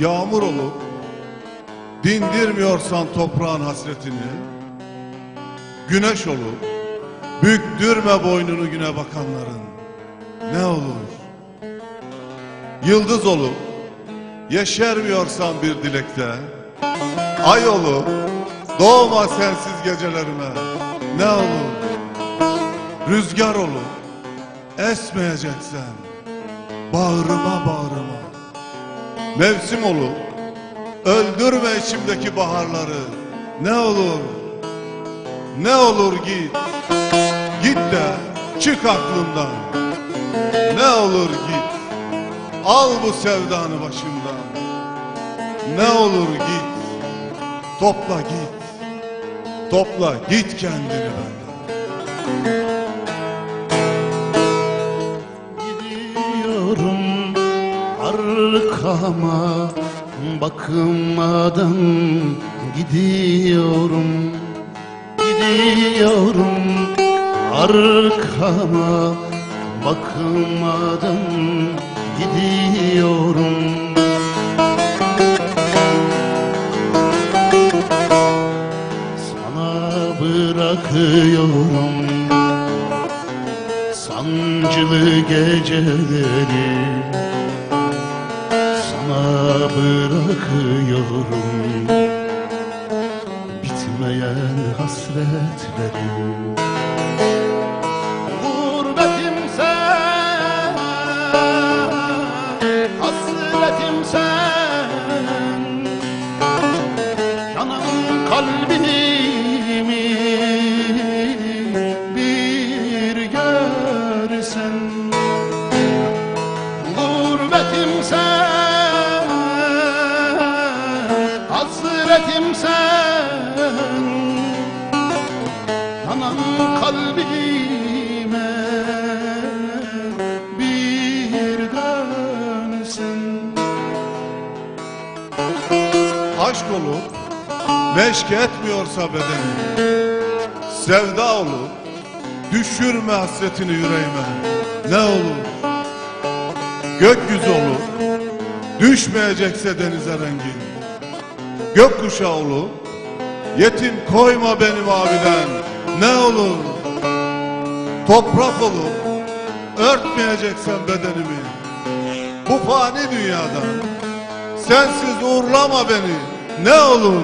Yağmur olup dindirmiyorsan toprağın hasretini Güneş olup büktürme boynunu güne bakanların. Ne olur? Yıldız olup yeşermiyorsan bir dilekte. Ay olup doğma sensiz gecelerime. Ne olur? Rüzgar olup esmeyeceksen bağrıma bağrıma. Mevsim olup öldürme içimdeki baharları. Ne olur? Ne olur git git de çık aklımdan. Ne olur git al bu sevdanı başımdan. Ne olur git topla git topla git kendini benden. Gidiyorum arkama bakmadan gidiyorum. Gidiyorum arkama bakmadan gidiyorum. Sana bırakıyorum Sancılı geceleri. Sana bırakıyorum Bitmeyen hasretleri Hasretim sen. Yanan kalbime bir dönsen Aşk olup meşk etmiyorsa bedeni Sevda olup düşürme hasretini yüreğime. Ne olur Gökyüzü olup düşmeyecekse denize rengin Gökkuşağı olup yetim koyma beni maviden Ne olur? Toprak olup örtmeyeceksen bedenimi. Bu fani dünyada. Sensiz uğurlama beni. Ne olur?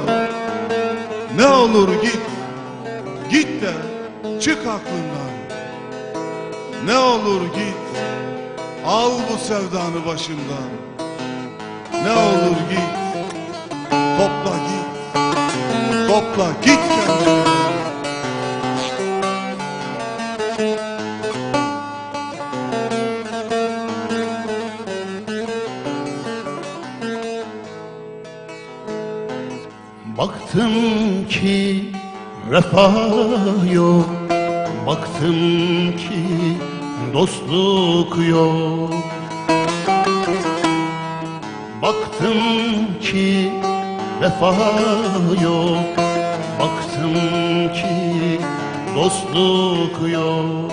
Ne olur git. Git de çık aklımdan. Ne olur git. Al bu sevdanı başımdan. Ne olur git Topla git Baktım ki vefa yok. Baktım ki dostluk yok. Baktım ki vefa yok Baktım ki dostluk yok.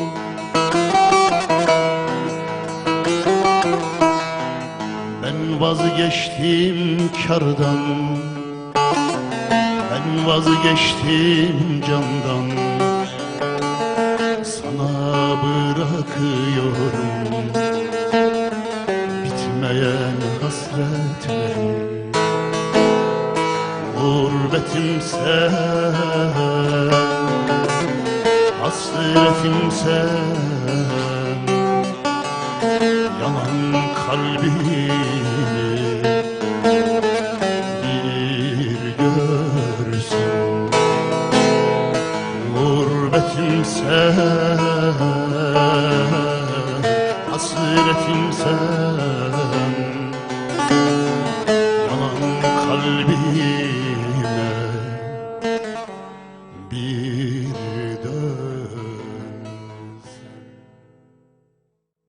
Ben vazgeçtim kardan. Ben vazgeçtim candan. Sana bırakıyorum. Bitmeyen hasretleri Gurbetim sen Hasretim sen Yanan kalbimi bir görsün. Gurbetim sen Hasretim sen